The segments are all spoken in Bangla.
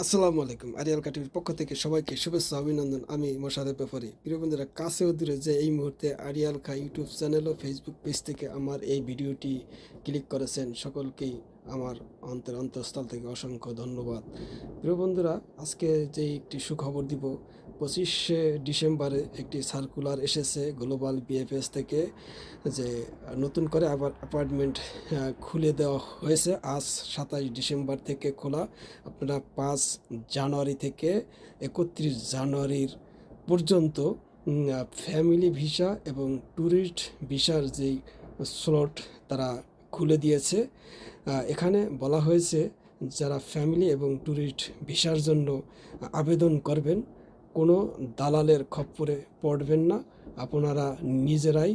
আসসালামু আলাইকুম। আরিয়াল কাটির পক্ষ থেকে সবাইকে শুভেচ্ছা, অভিনন্দন। আমি মশাদে ব্যাপারী প্রিয় বন্ধুরা কাছে দূরে যে এই মুহূর্তে আরিয়াল খা ইউটিউব চ্যানেল ও ফেসবুক পেজ থেকে আমার এই ভিডিওটি ক্লিক করেছেন, সকলকেই আমার অন্তর অন্তঃস্থল থেকে অসংখ্য ধন্যবাদ। প্রিয় বন্ধুরা, আজকে যে একটি সুখবর দিব পঁচিশে ডিসেম্বরে একটি সার্কুলার এসেছে গ্লোবাল বিএফএস থেকে যে নতুন করে আবার অ্যাপার্টমেন্ট খুলে দেওয়া হয়েছে। আজ সাতাশ ডিসেম্বর থেকে খোলা। আপনারা পাঁচ জানুয়ারি থেকে একত্রিশ জানুয়ারির পর্যন্ত ফ্যামিলি ভিসা এবং ট্যুরিস্ট ভিসার যেই স্লট তারা খুলে দিয়েছে। এখানে বলা হয়েছে, যারা ফ্যামিলি এবং ট্যুরিস্ট ভিসার জন্য আবেদন করবেন কোনো দালালের খপ্পরে পড়বেন না। আপনারা নিজেরাই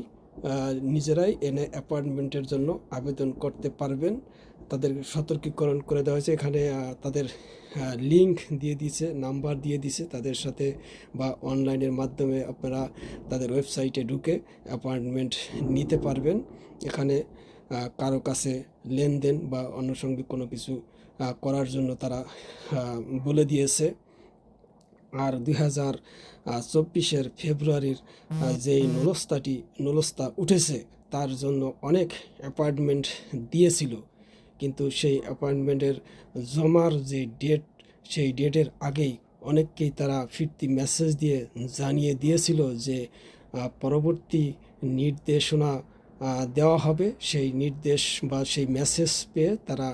নিজেরাই এনে অ্যাপার্টমেন্টের জন্য আবেদন করতে পারবেন। তাদের সতর্কীকরণ করে দেওয়া হয়েছে। এখানে তাদের লিংক দিয়ে দিয়েছে নাম্বার দিয়ে দিয়েছে। তাদের সাথে বা অনলাইনের মাধ্যমে আপনারা তাদের ওয়েবসাইটে ঢুকে অ্যাপয়েন্টমেন্ট নিতে পারবেন। এখানে কারও কাছে লেনদেন বা আনুষঙ্গিক কোনো কিছু করার জন্য তারা বলে দিয়েছে। আর দুই হাজার চব্বিশের ফেব্রুয়ারির যেই নলস্তাটি, নলস্তা উঠেছে, তার জন্য অনেক অ্যাপয়েন্টমেন্ট দিয়েছিল। কিন্তু সেই অ্যাপয়েন্টমেন্টের জমার যে ডেট সেই ডেটের আগেই অনেককেই তারা ফিরতি মেসেজ দিয়ে জানিয়ে দিয়েছিল যে পরবর্তী নির্দেশনা দেওয়া হবে। সেই নির্দেশ বা সেই মেসেজ পেয়ে তারা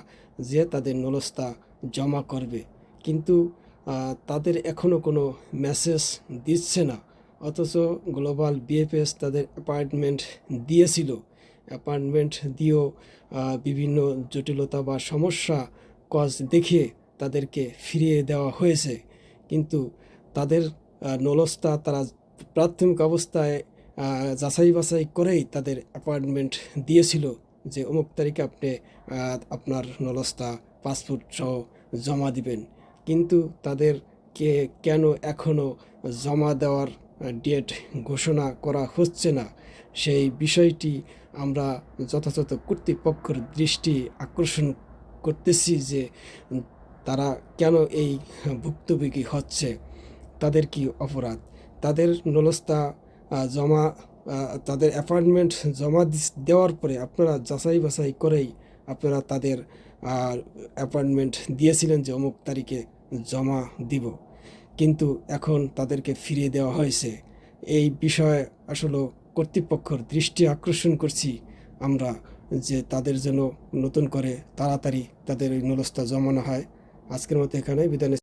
যে তাদের নলস্তা জমা করবে। কিন্তু তাদের এখনও কোনো মেসেজ দিচ্ছে না। অথচ গ্লোবাল বিএফএস তাদের অ্যাপয়েন্টমেন্ট দিয়েছিল। অ্যাপয়েন্টমেন্ট দিয়েও বিভিন্ন জটিলতা বা সমস্যা কজ দেখিয়ে তাদেরকে ফিরিয়ে দেওয়া হয়েছে। কিন্তু তাদের নলস্তা তারা প্রাথমিক অবস্থায় যাচাই বাছাই করেই তাদের অ্যাপয়েন্টমেন্ট দিয়েছিল যে অমুক তারিখে আপনি আপনার নলস্তা পাসপোর্ট সহ জমা দিবেন। কিন্তু তাদেরকে কেন এখনও জমা দেওয়ার ডেট ঘোষণা করা হচ্ছে না? সেই বিষয়টি আমরা যথাযথ কর্তৃপক্ষের দৃষ্টি আকর্ষণ করতেছি যে তারা কেন এই ভুক্তভোগী হচ্ছে। তাদের কি অপরাধ? তাদের নলস্তা জমা তাদের অ্যাপয়েন্টমেন্ট জমা দেওয়ার পরে আপনারা যাচাই বাছাই করেই আপনারা তাদের অ্যাপয়েন্টমেন্ট দিয়েছিলেন যে অমুক তারিখে জমা দিব। কিন্তু এখন তাদেরকে ফিরিয়ে দেওয়া হয়েছে। এই বিষয়ে আসলে কর্তৃপক্ষর দৃষ্টি আকর্ষণ করছি আমরা যে তাদের জন্য নতুন করে তাড়াতাড়ি তাদের ওই নলস্তা জমানো হয়। আজকের মতো এখানে বিদায়।